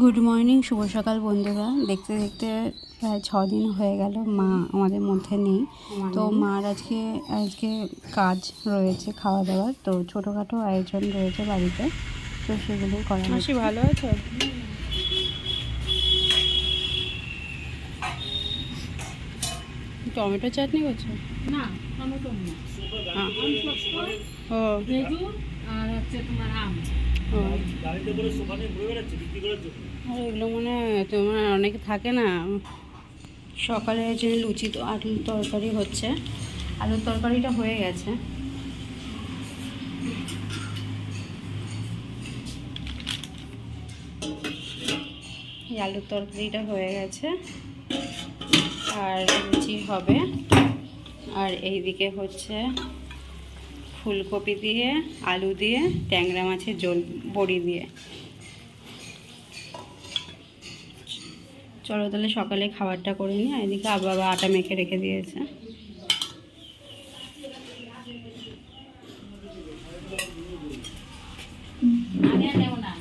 Good morning শুভ সকাল বন্ধুরা। দেখতে দেখতে প্রায় ছ দিন হয়ে গেল মা আমাদের মধ্যে নেই। তো মার আজকে আজকে কাজ রয়েছে খাওয়া দাওয়ার তো ছোটোখাটো আয়োজন রয়েছে বাড়িতে। তো সেগুলো করা। মাসি ভালো আছে? টমেটো চাটনি করছ? না টমেটো না হ্যাঁ। ও। আর হচ্ছে তোমার আম। ও আর এগুলো মনে তোমার অনেকে থাকে না, সকালে যে লুচি তো আলুর তরকারি হচ্ছে, আলুর তরকারিটা হয়ে গেছে। এই আলুর তরকারিটা হয়ে গেছে, আর লুচি হবে, আর এইদিকে হচ্ছে ফুলকপি দিয়ে, আলু দিয়ে, ট্যাংরা মাছের জল বড়ি দিয়ে। চলো তাহলে সকালে খাবারটা করে নিই এদিকে বাবা আটা মেখে রেখে দিয়েছে। আগে নেব না।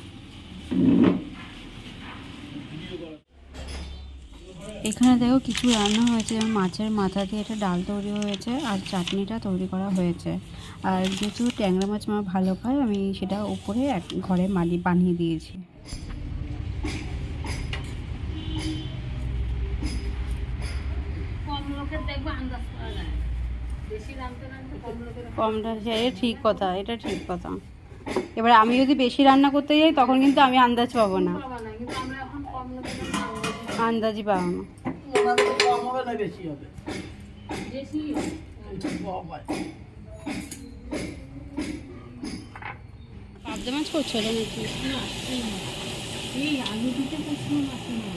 এখানে দেখো কিছু রান্না হয়েছে যেমন মাছের মাথা দিয়ে একটা ডাল তৈরি হয়েছে আর চাটনিটা তৈরি করা হয়েছে। আর যেহেতু ট্যাংরা মাছ আমার ভালো খায় আমি সেটা উপরে এক ঘরে মালি বানিয়ে দিয়েছি। কমটা সে ঠিক কথা এটা ঠিক কথা। এবার আমি যদি বেশি রান্না করতে যাই তখন কিন্তু আমি আন্দাজ পাবো না। আন্দাজ পাবো না কম হবে না বেশি হবে বেশি পাবদা মাছ করছ নাকি না এই না। এই আলু দিতে প্রশ্ন মাসে না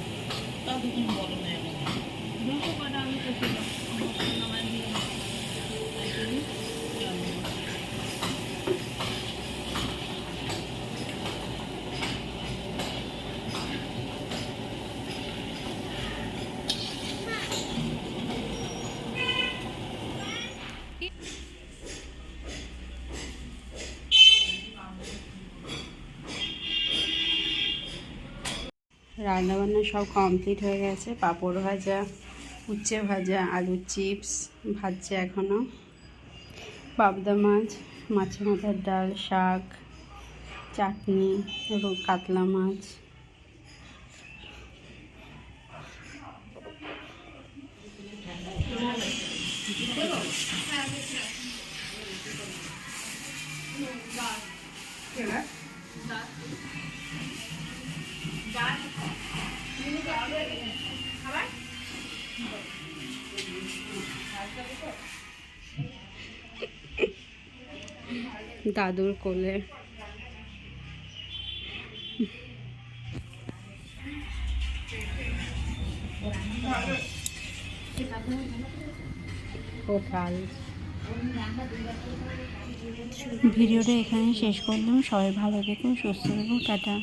তা দুদিন বলো না এখন। কটা আলু কেটে রান্না বান্না সব কমপ্লিট হয়ে গেছে। পাঁপড় ভাজা, উচ্ছে ভাজা, আলুর চিপস ভাজছে এখনও পাবদা মাছ, মাছের মাথার ডাল, শাক, চাটনি রো- কাতলা মাছ। দাদুর কোলে। ভিডিওটা এখানে শেষ করলাম। সবাই ভালো থেকো সুস্থ থেকো টাটা।